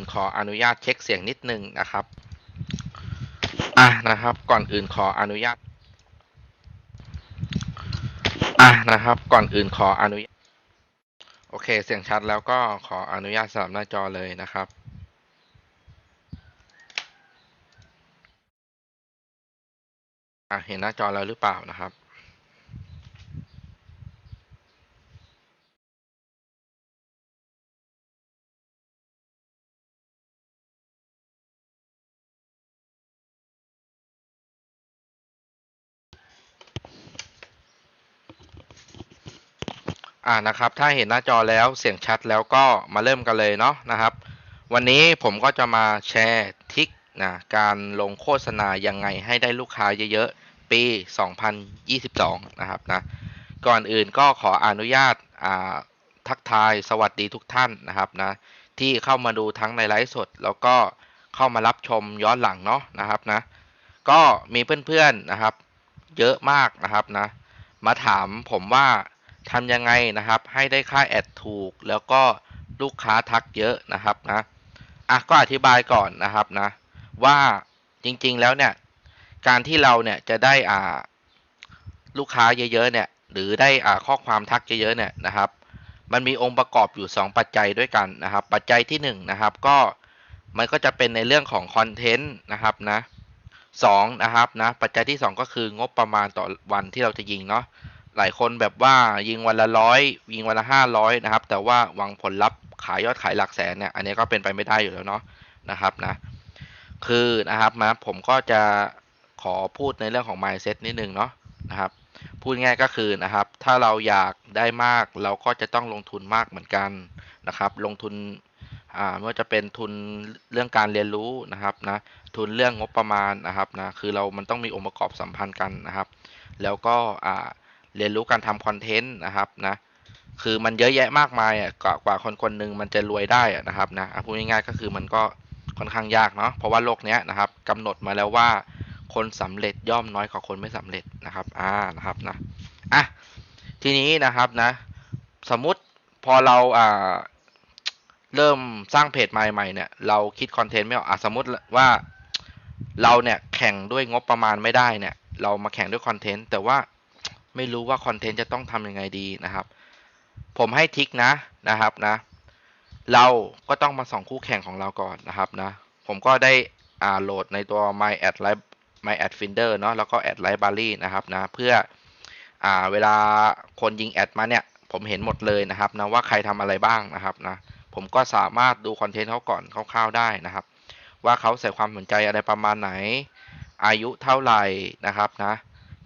นะครับก่อนอื่นขออนุญาตเช็คเสียงนิดนึงนะครับ อะนะครับ ก่อนอื่นขออนุญาต อะนะครับ ก่อนอื่นขออนุญาต โอเค เสียงชัดแล้วก็ขออนุญาตสลับหน้าจอเลยนะครับอะเห็นหน้าจอแล้วหรือเปล่านะครับ อ่านะครับ ถ้าเห็นหน้าจอแล้วเสียงชัดแล้วก็มาเริ่มกันเลยเนาะนะครับ วันนี้ผมก็จะมาแชร์ทิกนะการลงโฆษณายังไงให้ได้ลูกค้าเยอะๆ ปี 2022 นะครับนะก่อนอื่นก็ขออนุญาตอ่าทักทายสวัสดีทุกท่านนะครับนะที่เข้ามาดูทั้งในไลฟ์สด แล้วก็เข้ามารับชมย้อนหลังเนาะนะครับนะก็มีเพื่อนๆนะครับ เยอะมากนะครับนะมาถามผมว่า ทำยังไงนะครับ ให้ได้ค่าแอดถูก แล้วก็ลูกค้าทักเยอะนะครับนะอะก็อธิบายก่อนนะครับนะ ว่าจริงๆแล้วเนี่ย การที่เราเนี่ยจะได้อ่าลูกค้าเยอะๆเนี่ย หรือได้อ่าข้อความทักเยอะๆเนี่ยนะครับ มันมีองค์ประกอบอยู่ 2 ปัจจัยด้วยกันนะครับ ปัจจัยที่1นงนะครับ ก็มันก็จะเป็นในเรื่องของคอนเทนต์นะครับนะสองนะครับนะปัจจัยที่ 2 ก็คืองบประมาณต่อวันที่เราจะยิงเนาะ หลายคนแบบว่ายิงวันละร้อยยิงวันละห้าร้อยนะครับ แต่ว่าหวังผลลัพธ์ขายยอดขายหลักแสนเนี่ยอันนี้ก็เป็นไปไม่ได้อยู่แล้วเนาะนะครับนะคือนะครับนะผมก็จะขอพูดในเรื่องของ mindset นิดนึงเนาะนะครับพูดง่ายก็คือนะครับ ถ้าเราอยากได้มากเราก็จะต้องลงทุนมากเหมือนกันนะครับ ลงทุนอ่าไม่ว่าจะเป็นทุนเรื่องการเรียนรู้นะครับนะทุนเรื่องงบประมาณนะครับนะคือเรามันต้องมีองค์ประกอบสัมพันธ์กันนะครับ แล้วก็อ่า เรียนรู้การทำคอนเทนต์นะครับนะคือมันเยอะแยะมากมายอะกว่ากว่าคนคนหนึ่งมันจะรวยได้ะนะครับนะพูดง่ายๆก็คือมันก็ค่อนข้างยากเนาะเพราะว่าโลกเนี้ยนะครับกำหนดมาแล้วว่าคนสำเร็จย่อมน้อยกว่าคนไม่สำเร็จนะครับอ่านะครับนะอะทีนี้นะครับนะ สมมุติพอเราอ่าเริ่มสร้างเพจใหม่ๆเนี่ยเราคิดคอนเทนต์ไม่ออกอะสมมติว่าเราเนี่ยแข่งด้วยงบประมาณไม่ได้เนี่ย เรามาแข่งด้วยคอนเทนต์แต่ว่า ไม่รู้ว่าคอนเทนต์จะต้องทำยังไงดีนะครับ ผมให้ทิกนะนะครับนะ เราก็ต้องมาส่องคู่แข่งของเราก่อนนะครับนะ ผมก็ได้อ่าโหลดในตัว My Ad Live My Ad Finder เนาะแล้วก็ Ad Library นะครับนะ เพื่ออ่าเวลาคนยิงแอดมาเนี่ย ผมเห็นหมดเลยนะครับนะว่าใครทำอะไรบ้างนะครับนะ ผมก็สามารถดูคอนเทนต์เขาก่อนคร่าวๆได้นะครับ ว่าเขาใส่ความสนใจอะไรประมาณไหน อายุเท่าไหร่นะครับนะ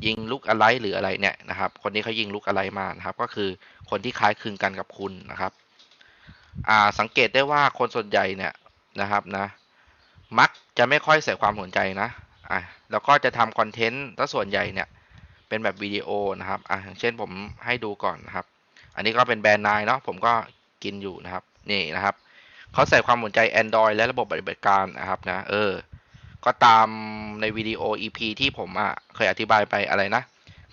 ยิงลุกอะไรหรืออะไรเนี่ยนะครับ คนนี้เขายิงลุกอะไรมานะครับ ก็คือคนที่คล้ายคลึงกันกับคุณนะครับอ่าสังเกตได้ว่าคนส่วนใหญ่เนี่ยนะครับนะ มักจะไม่ค่อยใส่ความสนใจนะอะแล้วก็จะทำคอนเทนต์ถ้าส่วนใหญ่เนี่ยเป็นแบบวิดีโอนะครับอะอย่างเช่นผมให้ดูก่อนนะครับ อันนี้ก็เป็นแบรนด์นายเนาะผมก็กินอยู่นะครับ นี่นะครับเขาใส่ความสนใจ Android และระบบปฏิบัติการนะครับนะ เออ ก็ตามในวิดีโอ EP ที่ผมอะเคยอธิบายไปอะไรนะ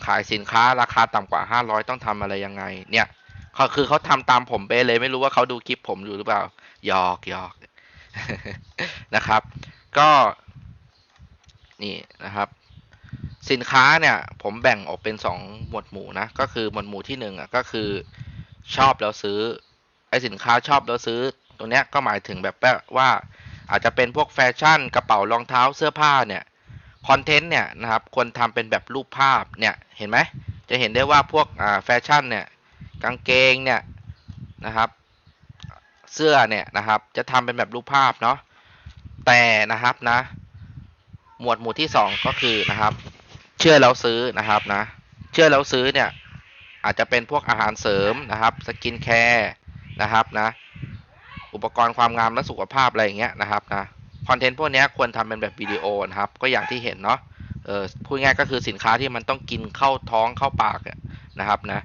ขายสินค้าราคาต่ำกว่า 500 ต้องทำอะไรยังไง เนี่ยเขาคือเขาทำตามผมไปเลยไม่รู้ว่าเขาดูคลิปผมอยู่หรือเปล่าหยอกหยอกนะครับ ก็นี่นะครับ สินค้าเนี่ย ผมแบ่งออกเป็นสองหมวดหมู่นะ ก็คือหมวดหมู่ที่หนึ่งอะก็คือชอบแล้วซื้อไอสินค้าชอบแล้วซื้อ ตรงเนี้ยก็หมายถึงแบบว่า อาจจะเป็นพวกแฟชั่นกระเป๋ารองเท้าเสื้อผ้าเนี่ยคอนเทนต์เนี่ยนะครับควรทำเป็นแบบรูปภาพเนี่ยเห็นไหมจะเห็นได้ว่าพวกแฟชั่นเนี่ยกางเกงเนี่ยนะครับเสื้อเนี่ยนะครับจะทำเป็นแบบรูปภาพเนาะแต่นะครับนะ หมวดหมู่ที่สองก็คือนะครับ เชื่อแล้วซื้อนะครับนะเชื่อแล้วซื้อเนี่ยอาจจะเป็นพวกอาหารเสริมนะครับสกินแคร์นะครับนะ อุปกรณ์ความงามและสุขภาพอะไรอย่างเงี้ยนะครับนะคอนเทนต์พวกนี้ควรทำเป็นแบบวิดีโอนะครับ ก็อย่างที่เห็นเนาะเออพูดง่ายก็คือสินค้าที่มันต้องกินเข้าท้องเข้าปากนะครับนะ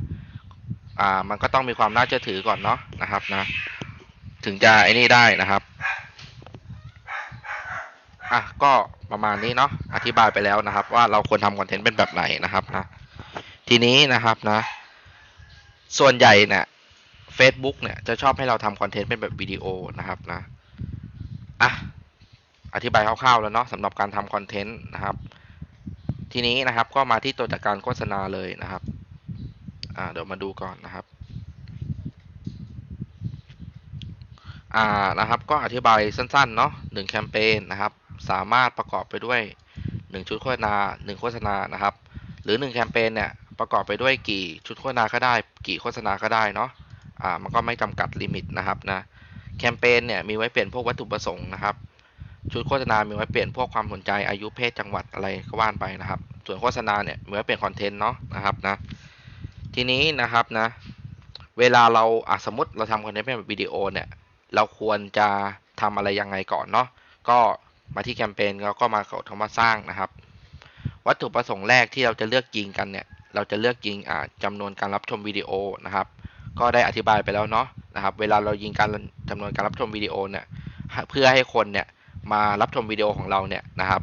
อ่ามันก็ต้องมีความน่าเชื่อถือก่อนเนาะนะครับนะ ถึงจะไอ้นี่ได้นะครับอะก็ประมาณนี้เนาะอธิบายไปแล้วนะครับ ว่าเราควรทำคอนเทนต์เป็นแบบไหนนะครับนะทีนี้นะครับนะ ส่วนใหญ่เนี่ย Facebook เนี่ยจะชอบให้เราทำคอนเทนต์เป็นแบบวิดีโอนะครับนะอะอธิบายคร่าวๆแล้วเนาะสำหรับการทำคอนเทนต์นะครับ ทีนี้นะครับก็มาที่ตัวจัดการโฆษณาเลยนะครับอ่าเดี๋ยวมาดูก่อนนะครับอ่านะครับก็อธิบายสั้นๆเนาะหนึ่งแคมเปญนะครับสามารถประกอบไปด้วยหนึ่งชุดโฆษณาหนึ่งโฆษณานะครับ หรือหนึ่งแคมเปญเนี่ยประกอบไปด้วยกี่ชุดโฆษณาก็ได้ กี่โฆษณาก็ได้เนาะ อ่ามันก็ไม่จำกัดลิมิตนะครับนะแคมเปญเนี่ยมีไว้เปลี่ยนพวกวัตถุประสงค์นะครับ ชุดโฆษณา มีไว้เปลี่ยนพวกความสนใจอายุเพศจังหวัดอะไรก็ว่านไปนะครับ ส่วนโฆษณาเนี่ยมีไว้เปลี่ยนคอนเทนต์เนาะนะครับนะทีนี้นะครับนะเวลาเราอะสมมติเราทำคอนเทนต์เป็นวิดีโอเนี่ยเราควรจะทำอะไรยังไงก่อนเนาะก็มาที่แคมเปญแล้วก็มากดคำว่าสร้างนะครับ วัตถุประสงค์แรกที่เราจะเลือกยิงกันเนี่ยเราจะเลือกยิงอ่าจำนวนการรับชมวิดีโอนะครับ ก็ได้อธิบายไปแล้วเนาะนะครับ เวลาเรายิงการจำนวนการรับชมวิดีโอเนี่ยเพื่อให้คนเนี่ยมารับชมวิดีโอของเราเนี่ยนะครับ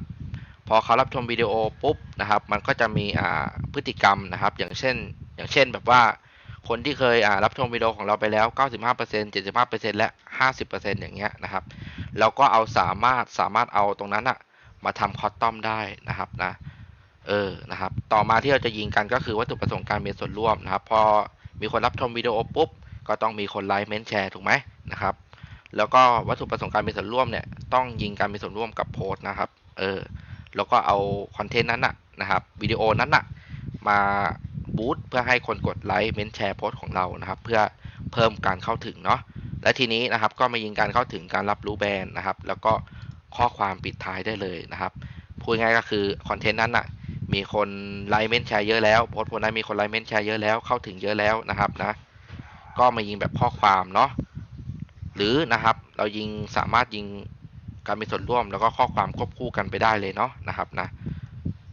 พอเขารับชมวิดีโอปุ๊บนะครับ มันก็จะมีอ่าพฤติกรรมนะครับ อย่างเช่น อย่างเช่นแบบว่าคนที่เคยอ่ารับชมวิดีโอของเราไปแล้ว 95% 75%และ 50%อย่างเงี้ยนะครับ เราก็เอาสามารถสามารถเอาตรงนั้นอะมาทำคอสตอมได้นะครับนะ เออ นะครับ ต่อมาที่เราจะยิงกันก็คือวัตถุประสงค์การมีส่วนร่วมนะครับ พอ มีคนรับชมวิดีโอปุ๊บ ก็ต้องมีคนไลค์เมนแชร์ถูกไหมนะครับ แล้วก็วัตถุประสงค์การมีส่วนร่วมเนี่ยต้องยิงการมีส่วนร่วมกับโพสต์นะครับ เออ แล้วก็เอาคอนเทนต์นั้นนะนะครับวิดีโอนั้นนะมาบูตเพื่อให้คนกดไลค์เมนแชร์โพสต์ของเรานะครับ เพื่อเพิ่มการเข้าถึงเนาะและทีนี้นะครับก็มายิงการเข้าถึงการรับรู้แบรนด์นะครับ แล้วก็ข้อความปิดท้ายได้เลยนะครับพูดง่ายก็คือคอนเทนต์นั้นนะ มีคนไลค์เมนแชร์เยอะแล้วโพสต์พวกนั้นมีคนไลค์เมนแชร์เยอะแล้วเข้าถึงเยอะแล้วนะครับนะ ก็มายิงแบบข้อความเนาะหรือนะครับเรายิงสามารถยิงการมีส่วนร่วมแล้วก็ข้อความควบคู่กันไปได้เลยเนาะนะครับนะ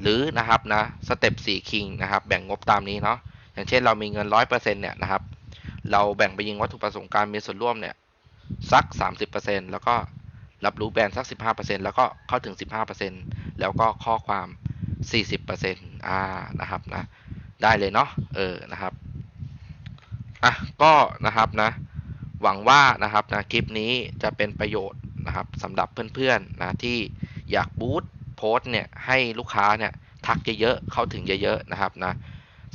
หรือนะครับนะสเต็ป4คิงนะครับแบ่งงบตามนี้เนาะอย่างเช่นเรามีเงิน100%เนี่ยนะครับเราแบ่งไปยิงวัตถุประสงค์การมีส่วนร่วมเนี่ยสัก 30%แล้วก็รับรู้แบรนด์สัก 15%แล้วก็เข้าถึง 15%แล้วก็ข้อความ 40%อ่านะครับนะได้เลยเนาะเออนะครับอะก็นะครับนะหวังว่านะครับนะคลิปนี้จะเป็นประโยชน์นะครับสำหรับเพื่อนๆนะที่อยากบูตโพสเนี่ยให้ลูกค้าเนี่ยทักเยอะๆเข้าถึงเยอะๆนะครับนะ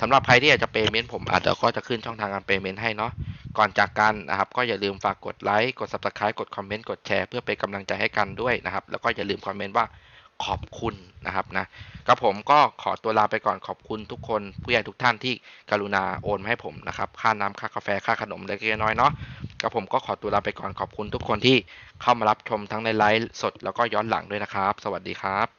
สำหรับใครที่อยากจะเปย์เมนต์ผมอาจจะก็จะขึ้นช่องทางการเปย์เมนต์ให้เนาะก่อนจากกันนะครับ ก็อย่าลืมฝากกดไลค์กด subscribe กดคอมเมนต์กดแชร์เพื่อเป็นกำลังใจให้กันด้วยนะครับ แล้วก็อย่าลืมคอมเมนต์ว่า ขอบคุณนะครับนะกับผมก็ขอตัวลาไปก่อนขอบคุณทุกคนผู้ใหญ่ทุกท่านที่กรุณาโอนมาให้ผมนะครับค่าน้ำค่ากาแฟค่าขนมเล็กน้อยเนาะกับผมก็ขอตัวลาไปก่อนขอบคุณทุกคนที่เข้ามารับชมทั้งในไลฟ์สดแล้วก็ย้อนหลังด้วยนะครับ สวัสดีครับ